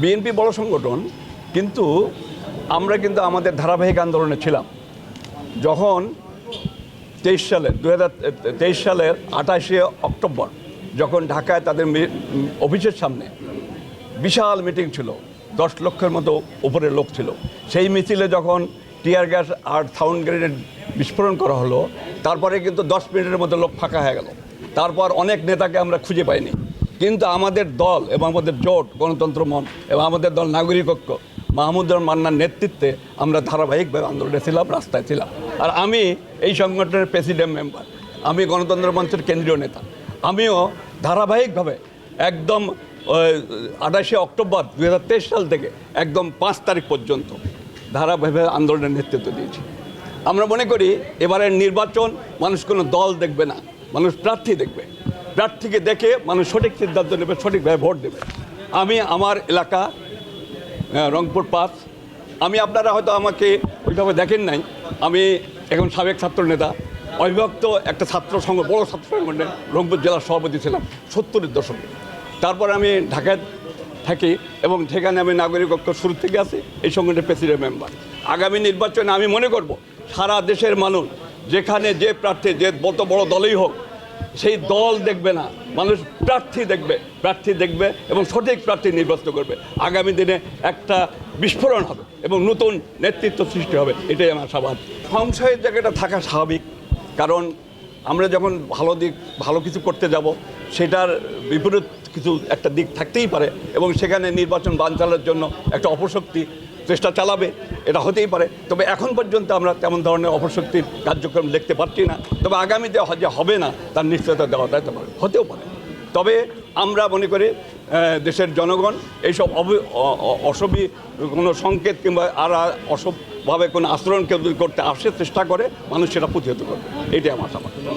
BNP বড় সংগঠন, কিন্তু আমরা কিন্তু আমাদের ধারাবাহিক আন্দোলনে ছিলাম। যখন তেইশ সালের দু তেইশ সালের আঠাশে অক্টোবর, যখন ঢাকায় তাদের অফিসের সামনে বিশাল মিটিং ছিল, দশ লক্ষের মতো উপরে লোক ছিল, সেই মিছিলে যখন টিয়ার গ্যাস আর সাউন্ড গ্রেনেড বিস্ফোরণ করা হলো, তারপরে কিন্তু দশ মিনিটের মধ্যে লোক ফাঁকা হয়ে গেল। তারপর অনেক নেতাকে আমরা খুঁজে পাইনি। কিন্তু আমাদের দল এবং আমাদের জোট, গণতন্ত্র মন এবং আমাদের দল নাগরিক ঐক্য মাহমুদুর মান্নার নেতৃত্বে আমরা ধারাবাহিকভাবে আন্দোলনে ছিলাম, রাস্তায় ছিলাম। আর আমি এই সংগঠনের প্রেসিডেন্ট মেম্বার আমি গণতন্ত্র মঞ্চের কেন্দ্রীয় নেতা। আমিও ধারাবাহিকভাবে একদম আঠাশে অক্টোবর দু হাজার তেইশ সাল থেকে একদম পাঁচ তারিখ পর্যন্ত ধারাবাহিকভাবে আন্দোলনের নেতৃত্ব দিয়েছি। আমরা মনে করি এবারের নির্বাচন মানুষ কোনো দল দেখবে না, মানুষ প্রার্থী দেখবে। প্রার্থীকে দেখে মানুষ সঠিক সিদ্ধান্ত নেবে, সঠিকভাবে ভোট দেবে। আমি আমার এলাকা রংপুর পাস। আমি আপনারা হয়তো আমাকে ওইভাবে দেখেন নাই। আমি এখন সাবেক ছাত্র নেতা। অবিভক্ত একটা ছাত্র সংঘ, বড় ছাত্র সংগঠনের রংপুর জেলার সভাপতি ছিলাম, সত্তরের দশকে। তারপর আমি ঢাকায় থাকি এবং সেখানে আমি নাগরিক ঐক্য শুরু থেকে আছি, এই সংগঠনের প্রেসিডেন্ট মেম্বার আগামী নির্বাচনে আমি মনে করব, সারা দেশের মানুষ যেখানে যে প্রার্থী, যে যত বড় দলই হোক সেই দল দেখবে না, মানুষ প্রার্থী দেখবে প্রার্থী দেখবে এবং সঠিক প্রার্থী নির্বাচন করবে। আগামী দিনে একটা বিস্ফোরণ হবে এবং নতুন নেতৃত্ব সৃষ্টি হবে, এটাই আমার স্বাভাবিক সংশয়ের জায়গাটা থাকা স্বাভাবিক, কারণ আমরা যখন ভালো দিক, ভালো কিছু করতে যাব, সেটার বিপরীত কিছু একটা দিক থাকতেই পারে এবং সেখানে নির্বাচন বানচালের জন্য একটা অপশক্তি চেষ্টা চালাবে, এটা হতেই পারে। তবে এখন পর্যন্ত আমরা তেমন ধরনের অপশক্তির কার্যক্রম দেখতে পাচ্ছি না। তবে আগামীতে যে হবে না, তার নিশ্চয়তা দেওয়া যেতে পারে, হতেও পারে। তবে আমরা মনে করি দেশের জনগণ এইসব অবি- অ- অ- কোনো সংকেত কিংবা আর অসভভাবে কোনো আচরণ কেউ করতে আসে, চেষ্টা করে, মানুষ সেটা প্রতিহত করবে। এটাই আমার সামর্থ্য